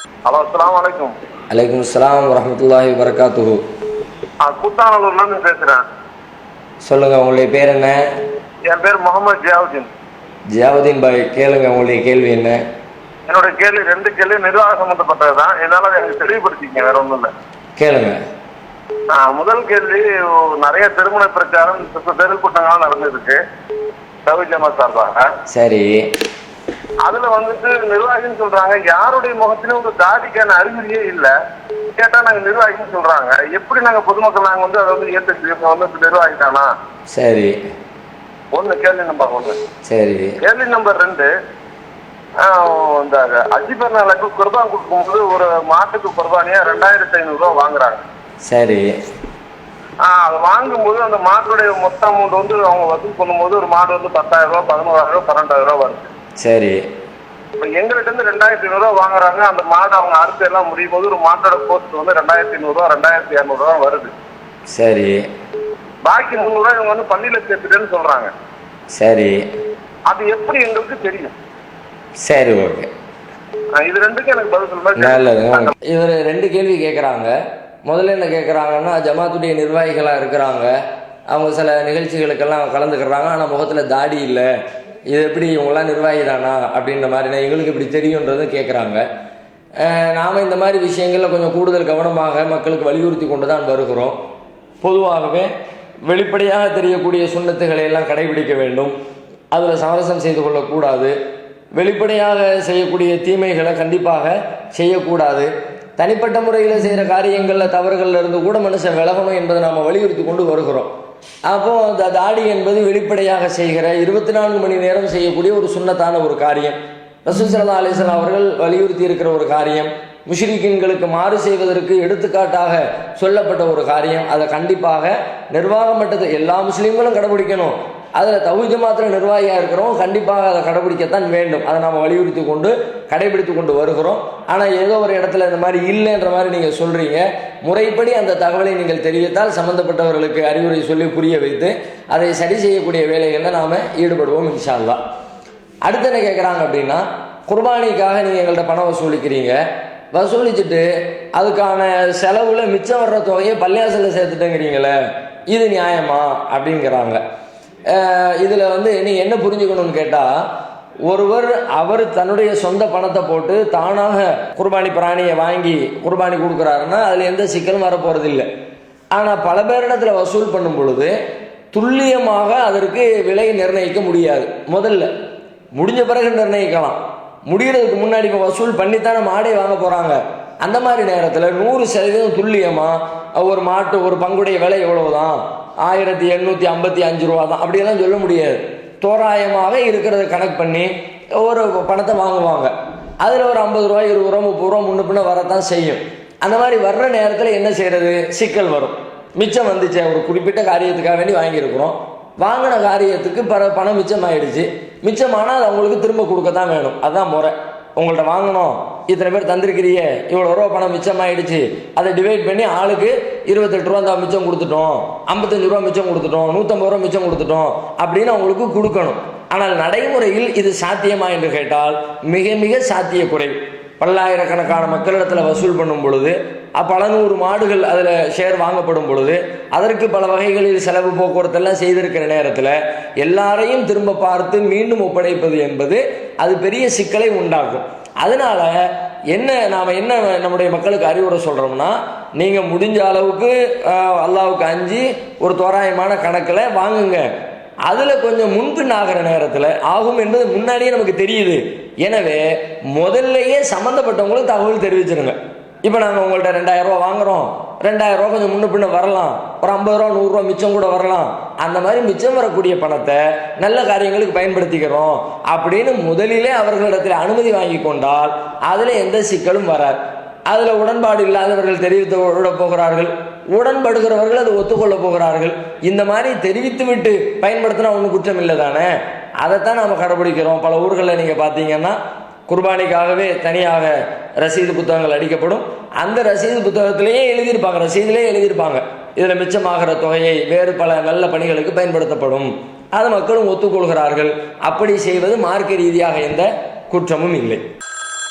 Hello அஸ்லாம் வலைக்கும் அலைக்கும் அஸ்ஸலாம் வரஹ்மத்துல்லாஹி வரகாத்துஹு கூத்தானூர்ல இருந்து பேசுறேன். சொல்லுங்க உங்களுடைய பேர் என்ன? என் பேர் முகமது ஜியாவுதீன். ஜியாவுதீன் பாய் கேளுங்க உங்களுடைய கேள்வி என்ன? என்னோட கேள்வி ரெண்டு கேள்வி நிர்வாக சம்பந்தப்பட்டது தான். என்னால எனக்கு தெளிவுபடுத்திங்க வேற ஒண்ணும் இல்லை. கேளுங்க. முதல் கேள்வி நிறைய திருமண பிரச்சாரம் இப்ப தெருள் கூட்டங்கள்லாம் நடந்திருக்கு. தவி ஜமா சார்பாக. சரி. அதுல வந்துட்டு நிர்வாகின்னு சொல்றாங்க. யாருடைய முகத்திலும் ஒரு தாடிக்கான அறிகுறியே இல்ல. கேட்டா நாங்க நிர்வாகின்னு சொல்றாங்க. எப்படி நாங்க பொதுமக்கள் நாங்க வந்து அதை வந்து இவங்க வந்து நிர்வாகி தானா? சரி. ஒண்ணு கேள்வி நம்பர் ஒண்ணு. சரி. கேள்வி நம்பர் ரெண்டு. இந்த அஜி பெருநாளுக்கு குர்பான் கொடுக்கும்போது ஒரு மாட்டுக்கு குர்பானியா ரெண்டாயிரத்தி ஐநூறு ரூபா வாங்குறாங்க. சரி. அது வாங்கும்போது அந்த மாட்டுடைய மொத்த அமௌண்ட் வந்து அவங்க வசூல் பண்ணும்போது ஒரு மாடு வந்து பத்தாயிரம் ரூபாய் பதினோராயிரம் ரூபாய் பன்னெண்டாயிரம் ரூபாய் வருது. சரி. இப்போ எங்கள்கிட்ட இருந்து ரெண்டாயிரத்தி ஐநூறுரூவா வாங்குறாங்க. அந்த மாடு அவங்க அறுத்து எல்லாம் முடியும் போது ஒரு மாட்டோட கோஸ்ட் வந்து ரெண்டாயிரத்தி ஐநூறுரூவா ரெண்டாயிரத்தி இரநூறுவா வருது. சரி. பாக்கி முந்நூறுரூவா இவங்க வந்து பள்ளியில சேர்த்துட்டேன்னு சொல்றாங்க. சரி. அது எப்படி எங்களுக்கு தெரியும்? சரி ஓகே. இது ரெண்டுக்கும் எனக்கு பதில் சொல்லுங்க. இவர் ரெண்டு கேள்வி கேட்குறாங்க முதல்ல என்ன கேட்குறாங்கன்னா ஜமாத்துடைய நிர்வாகிகளாக இருக்கிறாங்க. அவங்க சில நிகழ்ச்சிகளுக்கெல்லாம் கலந்துக்கிறாங்க. ஆனால் முகத்தில் தாடி இல்லை. இது எப்படி இவங்களாம் நிர்வாகி தானா அப்படின்ற மாதிரி நான் எங்களுக்கு இப்படி தெரியுன்றதும் கேட்குறாங்க நாம் இந்த மாதிரி விஷயங்களில் கொஞ்சம் கூடுதல் கவனமாக மக்களுக்கு வலியுறுத்தி கொண்டு தான் வருகிறோம். பொதுவாகவே வெளிப்படையாக தெரியக்கூடிய சுண்ணத்துகளை எல்லாம் கடைபிடிக்க வேண்டும். அதில் சமரசம் செய்து கொள்ளக்கூடாது. வெளிப்படையாக செய்யக்கூடிய தீமைகளை கண்டிப்பாக செய்யக்கூடாது. தனிப்பட்ட முறையில் செய்கிற காரியங்களில் தவறுகள்ல இருந்து கூட மனுஷன் விலகணும் என்பதை நாம் வலியுறுத்தி கொண்டு வருகிறோம். அப்போ அந்த தாடி என்பது வெளிப்படையாக செய்கிற இருபத்தி நான்கு மணி நேரம் செய்யக்கூடிய ஒரு சுண்ணத்தான ஒரு காரியம். ரசூல் ஸல்லல்லாஹு அலைஹி அவர்கள் வலியுறுத்தி இருக்கிற ஒரு காரியம். முஷ்ரிக்கின்களுக்கு மாறு செய்வதற்கு எடுத்துக்காட்டாக சொல்லப்பட்ட ஒரு காரியம். அதை கண்டிப்பாக நிர்வாக மட்டத்தில் எல்லா முஸ்லீம்களும் கடைபிடிக்கணும். அதில் தகுதி மாத்திர நிர்வாகியாக இருக்கிறோம் கண்டிப்பாக அதை கடைபிடிக்கத்தான் வேண்டும். அதை நாம் வலியுறுத்தி கொண்டு கடைபிடித்து கொண்டு வருகிறோம். ஆனால் ஏதோ ஒரு இடத்துல இந்த மாதிரி இல்லைன்ற மாதிரி நீங்கள் சொல்கிறீங்க முறைப்படி அந்த தகவலை நீங்கள் தெரிவித்தால் சம்பந்தப்பட்டவர்களுக்கு அறிவுரை சொல்லி புரிய வைத்து அதை சரி செய்யக்கூடிய வேலைகளில் நாம் ஈடுபடுவோம் இன்ஷால்லா அல்லாஹ் அடுத்து என்ன கேட்குறாங்க அப்படின்னா குர்பானிக்காக நீங்கள் எங்கள்கிட்ட பணம் வசூலிக்கிறீங்க. வசூலிச்சுட்டு அதுக்கான செலவில் மிச்சம் வர்ற தொகையை பள்ளியாசலில் சேர்த்துட்டேங்கிறீங்களே இது நியாயமா? அப்படிங்கிறாங்க. இதில் வந்து நீ என்ன புரிஞ்சுக்கணும்னு கேட்டால் ஒருவர் அவர் தன்னுடைய சொந்த பணத்தை போட்டு தானாக குர்பானி பிராணியை வாங்கி குர்பானி கொடுக்குறாருன்னா அதில் எந்த சிக்கலும் வரப்போகிறதில்லை ஆனால் பல பேரிடத்தில் வசூல் பண்ணும் பொழுது துல்லியமாக அதற்கு விலை நிர்ணயிக்க முடியாது. முதல்ல முடிஞ்ச பிறகு நிர்ணயிக்கலாம். முடிகிறதுக்கு முன்னாடி இப்போ வசூல் பண்ணித்தானே மாடே வாங்க போகிறாங்க அந்த மாதிரி நேரத்தில் நூறு சதவீதம் துல்லியமாக ஒரு மாட்டு ஒரு பங்குடைய விலை எவ்வளவுதான்? ஆயிரத்தி எண்ணூற்றி ஐம்பத்தி அஞ்சு ரூபா தான் அப்படியெல்லாம் சொல்ல முடியாது. தோராயமாக இருக்கிறத கணக்கு பண்ணி ஒரு பணத்தை வாங்குவாங்க. அதில் ஒரு ஐம்பது ரூபா இருபது ரூபா முப்பது ரூபா முன்ன பின்ன வரத்தான் செய்யும். அந்த மாதிரி வர்ற நேரத்தில் என்ன செய்கிறது சிக்கல் வரும். மிச்சம் வந்துச்சே ஒரு குறிப்பிட்ட காரியத்துக்காக வேண்டி வாங்கியிருக்கிறோம். வாங்கின காரியத்துக்கு பர பணம் மிச்சம் ஆயிடுச்சு மிச்சமானால் அது அவங்களுக்கு திரும்ப கொடுக்க தான் வேணும். அதுதான் முறை. உங்கள்கிட்ட வாங்கணும். இத்தனை பேர் தந்திருக்கிறியே இவ்வளோ ரூபா பணம் மிச்சமாயிடுச்சு. அதை டிவைட் பண்ணி ஆளுக்கு இருபத்தெட்டு ரூபா தான் மிச்சம் கொடுத்துட்டோம். ஐம்பத்தஞ்சு ரூபா மிச்சம் கொடுத்துட்டோம். நூற்றம்பது ரூபா மிச்சம் கொடுத்துட்டோம் அப்படின்னு அவங்களுக்கு கொடுக்கணும். ஆனால் நடைமுறையில் இது சாத்தியமா என்று கேட்டால் மிக மிக சாத்திய குறைவு பல்லாயிரக்கணக்கான மக்களிடத்தில் வசூல் பண்ணும் பொழுது பல நூறு மாடுகள் அதில் ஷேர் வாங்கப்படும் பொழுது அதற்கு பல வகைகளில் செலவு போக்குவரத்தெல்லாம் செய்திருக்கிற நேரத்தில் எல்லாரையும் திரும்ப பார்த்து மீண்டும் ஒப்படைப்பது என்பது அது பெரிய சிக்கலை உண்டாக்கும். அதனால என்ன நாம் என்ன நம்முடைய மக்களுக்கு அறிவுரை சொல்கிறோம்னா நீங்கள் முடிஞ்ச அளவுக்கு அல்லாவுக்கு அஞ்சு ஒரு தோராயமான கணக்கில் வாங்குங்க. அதில் கொஞ்சம் முன்பின் ஆகிற நேரத்தில் ஆகும் என்பது முன்னாடியே நமக்கு தெரியுது. எனவே முதல்லையே சம்மந்தப்பட்டவங்களுக்கு தகவல் தெரிவிச்சிருங்க. இப்போ நாங்கள் உங்கள்கிட்ட ரெண்டாயிரம் ரூபா வாங்குறோம். ரெண்டாயிரம் ரூபா கொஞ்சம் முன்ன பின்ன வரலாம். ஒரு ஐம்பது ரூபா நூறுரூவா மிச்சம் கூட வரலாம். அந்த மாதிரி மிச்சம் வரக்கூடிய பணத்தை நல்ல காரியங்களுக்கு பயன்படுத்திக்கிறோம் அப்படின்னு முதலிலே அவர்களிடத்தில் அனுமதி வாங்கி கொண்டால் அதில் எந்த சிக்கலும் வராது. அதில் உடன்பாடு இல்லாதவர்கள் தெரிவித்து விட போகிறார்கள். உடன்படுகிறவர்கள் அதை ஒத்துக்கொள்ள போகிறார்கள். இந்த மாதிரி தெரிவித்து விட்டு பயன்படுத்தினா ஒன்றும் குற்றம் இல்லை தானே? அதைத்தான் நாம் கடைபிடிக்கிறோம். பல ஊர்களில் நீங்கள் பார்த்தீங்கன்னா குர்பானிக்காகவே தனியாக ரசீது புத்தகங்கள் அடிக்கப்படும். அந்த ரசீது புத்தகத்திலேயே எழுதியிருப்பாங்க ரசீதிலே எழுதியிருப்பாங்க. இதில் மிச்சமாகிற தொகையை வேறு பல நல்ல பணிகளுக்கு பயன்படுத்தப்படும். அதை மக்களும் ஒத்துக்கொள்கிறார்கள். அப்படி செய்வது மார்க்க ரீதியாக எந்த குற்றமும் இல்லை.